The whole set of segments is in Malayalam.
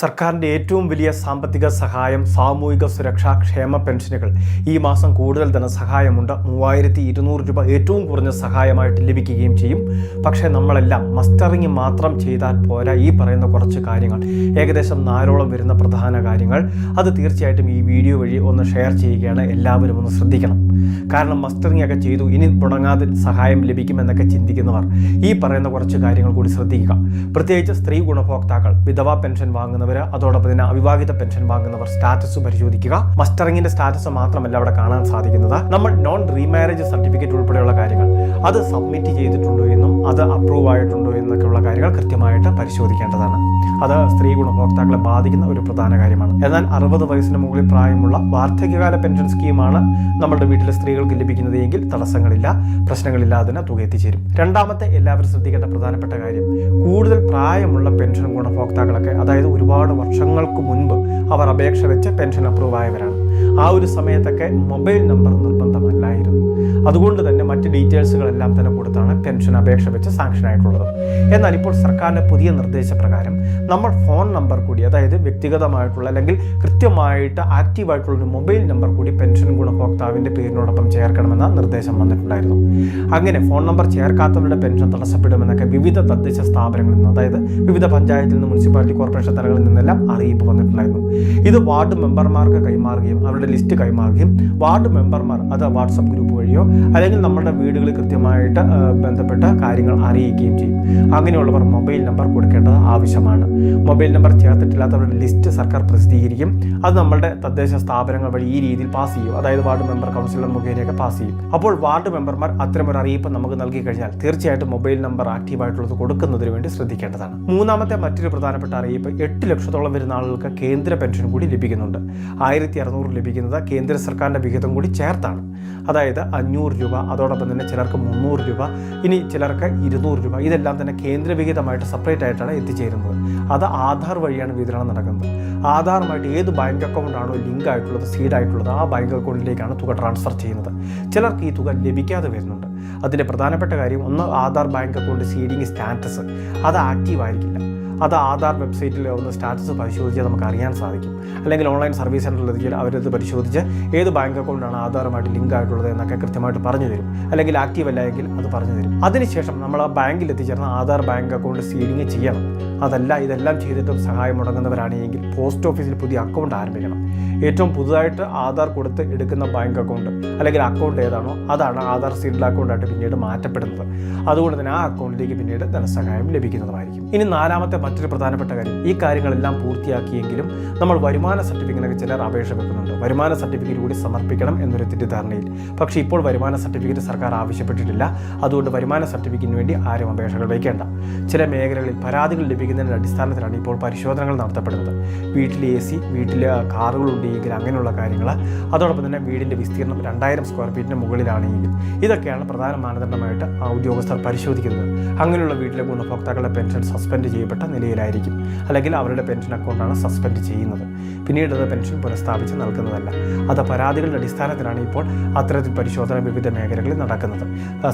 സർക്കാരിന്റെ ഏറ്റവും വലിയ സാമ്പത്തിക സഹായം സാമൂഹിക സുരക്ഷാ ക്ഷേമ പെൻഷനുകൾ. ഈ മാസം കൂടുതൽ ധനസഹായമുണ്ട്. മൂവായിരത്തി ഇരുന്നൂറ് രൂപ ഏറ്റവും കുറഞ്ഞ സഹായമായിട്ട് ലഭിക്കുകയും ചെയ്യും. പക്ഷേ നമ്മളെല്ലാം മസ്റ്ററിങ് മാത്രം ചെയ്താൽ പോരാ ഈ പറയുന്ന കുറച്ച് കാര്യങ്ങൾ. ഏകദേശം നാലോളം വരുന്ന പ്രധാന കാര്യങ്ങൾ. അത് തീർച്ചയായിട്ടും ഈ വീഡിയോ വഴി ഒന്ന് ഷെയർ ചെയ്യുകയാണ് എല്ലാവരും ഒന്ന് ശ്രദ്ധിക്കണം. കാരണം മസ്റ്ററിങ് ഒക്കെ ചെയ്തു ഇനി മുടങ്ങാതെ സഹായം ലഭിക്കുമെന്നൊക്കെ ചിന്തിക്കുന്നവർ ഈ പറയുന്ന കുറച്ച് കാര്യങ്ങൾ കൂടി ശ്രദ്ധിക്കുക. പ്രത്യേകിച്ച് സ്ത്രീ ഗുണഭോക്താക്കൾ വിധവാ പെൻഷൻ വാങ്ങുന്നവർ അതോടൊപ്പം തന്നെ അവിവാഹിത പെൻഷൻ വാങ്ങുന്നവർ സ്റ്റാറ്റസ് പരിശോധിക്കുക. മസ്റ്ററിങ്ങിന്റെ സ്റ്റാറ്റസ് മാത്രമല്ല അവിടെ കാണാൻ സാധിക്കുന്നത്. നമ്മൾ നോൺ റീമാരേജ് സർട്ടിഫിക്കറ്റ് ഉൾപ്പെടെയുള്ള കാര്യങ്ങൾ അത് സബ്മിറ്റ് ചെയ്തിട്ടുണ്ടോ എന്നും അത് അപ്രൂവ് ആയിട്ടുണ്ടോ എന്നൊക്കെയുള്ള കാര്യങ്ങൾ കൃത്യമായിട്ട് പരിശോധിക്കേണ്ടതാണ്. അത് സ്ത്രീ ഗുണഭോക്താക്കളെ ബാധിക്കുന്ന ഒരു പ്രധാന കാര്യമാണ്. എന്നാൽ അറുപത് വയസ്സിന് മുകളിൽ പ്രായമുള്ള വാർദ്ധക്യകാല പെൻഷൻ സ്കീമാണ് നമ്മുടെ വീട്ടിലെ സ്ത്രീകൾക്ക് ലഭിക്കുന്നത് എങ്കിൽ തടസ്സങ്ങളില്ല പ്രശ്നങ്ങളില്ലാതെ തന്നെ തുക എത്തിച്ചേരും. രണ്ടാമത്തെ എല്ലാവരും ശ്രദ്ധിക്കേണ്ട പ്രധാനപ്പെട്ട കാര്യം കൂടുതൽ പ്രായമുള്ള പെൻഷൻ ഗുണഭോക്താക്കളൊക്കെ അതായത് ഒരുപാട് വർഷങ്ങൾക്ക് മുൻപ് അവർ അപേക്ഷ വെച്ച് പെൻഷൻ അപ്രൂവ് ആയവരാണ്. ആ ഒരു സമയത്തൊക്കെ മൊബൈൽ നമ്പർ നിർബന്ധമല്ലായിരുന്നു. അതുകൊണ്ട് തന്നെ മറ്റ് ഡീറ്റെയിൽസുകളെല്ലാം തന്നെ കൊടുത്താണ് പെൻഷൻ അപേക്ഷ വെച്ച് സാങ്ഷൻ ആയിട്ടുള്ളത്. എന്നാൽ ഇപ്പോൾ സർക്കാരിന്റെ പുതിയ നിർദ്ദേശപ്രകാരം നമ്മൾ ഫോൺ നമ്പർ കൂടി അതായത് വ്യക്തിഗതമായിട്ടുള്ള അല്ലെങ്കിൽ കൃത്യമായിട്ട് ആക്റ്റീവായിട്ടുള്ള ഒരു മൊബൈൽ നമ്പർ കൂടി പെൻഷൻ ഗുണഭോക്താവിന്റെ പേരിനോടൊപ്പം ചേർക്കണമെന്ന നിർദ്ദേശം വന്നിട്ടുണ്ടായിരുന്നു. അങ്ങനെ ഫോൺ നമ്പർ ചേർക്കാത്തവരുടെ പെൻഷൻ തടസ്സപ്പെടുമെന്നൊക്കെ വിവിധ തദ്ദേശ സ്ഥാപനങ്ങളിൽ നിന്ന് അതായത് വിവിധ പഞ്ചായത്തിൽ നിന്ന് മുനിസിപ്പാലിറ്റി കോർപ്പറേഷൻ തലങ്ങളിൽ നിന്നെല്ലാം അറിയിപ്പ് വന്നിട്ടുണ്ടായിരുന്നു. ഇത് വാർഡ് മെമ്പർമാർക്ക് കൈമാറുകയും അവരുടെ ലിസ്റ്റ് കൈമാറുകയും വാർഡ് മെമ്പർമാർ അത് വാട്സപ്പ് ഗ്രൂപ്പ് വഴിയോ അല്ലെങ്കിൽ നമ്മുടെ വീടുകളിൽ കൃത്യമായിട്ട് ബന്ധപ്പെട്ട കാര്യങ്ങൾ അറിയിക്കുകയും ചെയ്യും. അങ്ങനെയുള്ളവർ മൊബൈൽ നമ്പർ കൊടുക്കേണ്ടത് ആവശ്യമാണ്. മൊബൈൽ നമ്പർ ചേർത്തിട്ടില്ലാത്തവരുടെ ലിസ്റ്റ് സർക്കാർ പ്രസിദ്ധീകരിക്കും. അത് നമ്മളുടെ തദ്ദേശ സ്ഥാപനങ്ങൾ വഴി ഈ രീതിയിൽ പാസ് ചെയ്യും. അതായത് വാർഡ് മെമ്പർ കൗൺസിലർ മുഖേനയൊക്കെ പാസ് ചെയ്യും. അപ്പോൾ വാർഡ് മെമ്പർമാർ അത്തരമൊരു അറിയിപ്പ് നമുക്ക് നൽകി കഴിഞ്ഞാൽ തീർച്ചയായിട്ടും മൊബൈൽ നമ്പർ ആക്റ്റീവായിട്ടുള്ളത് കൊടുക്കുന്നതിന് വേണ്ടി ശ്രദ്ധിക്കേണ്ടതാണ്. മൂന്നാമത്തെ മറ്റൊരു പ്രധാനപ്പെട്ട അറിയിപ്പ് എട്ട് ലക്ഷത്തോളം വരുന്ന ആളുകൾക്ക് കേന്ദ്ര പെൻഷൻ കൂടി ലഭിക്കുന്നുണ്ട്. ആയിരത്തി അറുന്നൂറ് ലഭിക്കുന്നത് കേന്ദ്ര സർക്കാരിന്റെ വിഹിതം കൂടി ചേർത്താണ്. അതായത് അഞ്ഞൂറ് രൂപ അതോടൊപ്പം തന്നെ ചിലർക്ക് മുന്നൂറ് രൂപ ഇനി ചിലർക്ക് ഇരുന്നൂറ് രൂപ ഇതെല്ലാം തന്നെ കേന്ദ്ര വിഹിതമായിട്ട് സെപ്പറേറ്റ് ആയിട്ടാണ് എത്തിച്ചേരുന്നത്. അത് ആധാർ വഴിയാണ് വിതരണം നടക്കുന്നത്. ആധാറുമായിട്ട് ഏത് ബാങ്ക് അക്കൗണ്ടാണോ ലിങ്ക് ആയിട്ടുള്ളത് സീഡ് ആയിട്ടുള്ളത് ആ ബാങ്ക് അക്കൗണ്ടിലേക്കാണ് തുക ട്രാൻസ്ഫർ ചെയ്യുന്നത്. ചിലർക്ക് ഈ തുക ലഭിക്കാതെ വരുന്നുണ്ട്. അതിന്റെ പ്രധാനപ്പെട്ട കാര്യം ഒന്ന് Aadhaar bank account seeding status അത് ആക്റ്റീവ് ആയിരിക്കില്ല. അത് ആധാർ വെബ്സൈറ്റിൽ ഒന്ന് സ്റ്റാറ്റസ് പരിശോധിച്ച് നമുക്ക് അറിയാൻ സാധിക്കും. അല്ലെങ്കിൽ ഓൺലൈൻ സർവീസ് സെന്ററിലെത്തിയാൽ അവരത് പരിശോധിച്ച് ഏത് ബാങ്ക് അക്കൗണ്ടാണ് ആധാറുമായിട്ട് ലിങ്ക് ആയിട്ടുള്ളത് എന്നൊക്കെ കൃത്യമായിട്ട് പറഞ്ഞു തരും. അല്ലെങ്കിൽ ആക്റ്റീവ് അല്ല എങ്കിൽ അത് പറഞ്ഞു തരും. അതിനുശേഷം നമ്മൾ ആ ബാങ്കിൽ എത്തിച്ചേർന്ന് ആധാർ ബാങ്ക് അക്കൗണ്ട് സീലിങ് ചെയ്യണം. അതല്ല ഇതെല്ലാം ചെയ്തിട്ടും സഹായം മുടങ്ങുന്നവരാണെങ്കിൽ പോസ്റ്റ് ഓഫീസിൽ പുതിയ അക്കൗണ്ട് ആരംഭിക്കണം. ഏറ്റവും പുതുതായിട്ട് ആധാർ കൊടുത്ത് എടുക്കുന്ന ബാങ്ക് അക്കൗണ്ട് അല്ലെങ്കിൽ അക്കൗണ്ട് ഏതാണോ അതാണ് ആധാർ സീഡിൽ അക്കൗണ്ടായിട്ട് പിന്നീട് മാറ്റപ്പെടുന്നത്. അതുകൊണ്ട് തന്നെ ആ അക്കൗണ്ടിലേക്ക് പിന്നീട് ധനസഹായം ലഭിക്കുന്നതുമായിരിക്കും. ഇനി നാലാമത്തെ മറ്റൊരു പ്രധാനപ്പെട്ട കാര്യം ഈ കാര്യങ്ങളെല്ലാം പൂർത്തിയാക്കിയെങ്കിലും നമ്മൾ വരുമാന സർട്ടിഫിക്കറ്റിനൊക്കെ ചിലർ അപേക്ഷ വെക്കുന്നുണ്ട്. വരുമാന സർട്ടിഫിക്കറ്റ് കൂടി സമർപ്പിക്കണം എന്നൊരു തെറ്റിദ്ധാരണയിൽ. പക്ഷേ ഇപ്പോൾ വരുമാന സർട്ടിഫിക്കറ്റ് സർക്കാർ ആവശ്യപ്പെട്ടിട്ടില്ല. അതുകൊണ്ട് വരുമാന സർട്ടിഫിക്കറ്റിന് വേണ്ടി ആരും അപേക്ഷകൾ വയ്ക്കേണ്ട. ചില മേഖലകളിൽ പരാതികൾ ലഭിക്കുന്നതിന്റെ അടിസ്ഥാനത്തിലാണ് ഇപ്പോൾ പരിശോധനകൾ നടത്തപ്പെടുന്നത്. വീട്ടിൽ എ സി വീട്ടിൽ കാറുകൾ ഉണ്ടെങ്കിൽ അങ്ങനെയുള്ള കാര്യങ്ങൾ. അതോടൊപ്പം തന്നെ വീടിന്റെ വിസ്തീർണം രണ്ടായിരം സ്ക്വയർ ഫീറ്റിന് മുകളിലാണെങ്കിൽ ഇതൊക്കെയാണ് പ്രധാന മാനദണ്ഡമായിട്ട് ആ ഉദ്യോഗസ്ഥർ പരിശോധിക്കുന്നത്. അങ്ങനെയുള്ള വീട്ടിലെ ഗുണഭോക്താക്കളുടെ പെൻഷൻ സസ്പെൻഡ് ചെയ്യപ്പെട്ട നിലയിലായിരിക്കും. അല്ലെങ്കിൽ അവരുടെ പെൻഷൻ അക്കൗണ്ടാണ് സസ്പെൻഡ് ചെയ്യുന്നത്. പിന്നീട് അത് പെൻഷൻ പുനഃസ്ഥാപിച്ച് നൽകുന്നതല്ല. അത് പരാതികളുടെ അടിസ്ഥാനത്തിലാണ് ഇപ്പോൾ അത്തരത്തിൽ പരിശോധന വിവിധ മേഖലകളിൽ നടക്കുന്നത്.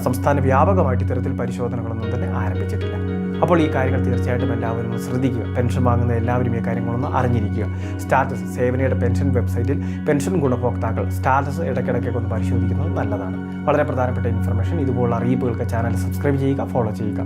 സംസ്ഥാന വ്യാപകമായിട്ട് ഇത്തരത്തിൽ പരിശോധനകളൊന്നും തന്നെ ആരംഭിച്ചിട്ടില്ല. അപ്പോൾ ഈ കാര്യങ്ങൾ തീർച്ചയായിട്ടും എല്ലാവരും ഒന്ന് ശ്രദ്ധിക്കുക. പെൻഷൻ വാങ്ങുന്ന എല്ലാവരും ഈ കാര്യങ്ങളൊന്ന് അറിഞ്ഞിരിക്കുക. സ്റ്റാറ്റസ് സേവനയുടെ പെൻഷൻ വെബ്സൈറ്റിൽ പെൻഷൻ ഗുണഭോക്താക്കൾ സ്റ്റാറ്റസ് ഇടയ്ക്കിടയ്ക്കൊക്കെ ഒന്ന് പരിശോധിക്കുന്നത് നല്ലതാണ്. വളരെ പ്രധാനപ്പെട്ട ഇൻഫർമേഷൻ ഇതുപോലുള്ള അറിയിപ്പുകൾക്ക് ചാനൽ സബ്സ്ക്രൈബ് ചെയ്യുക ഫോളോ ചെയ്യുക.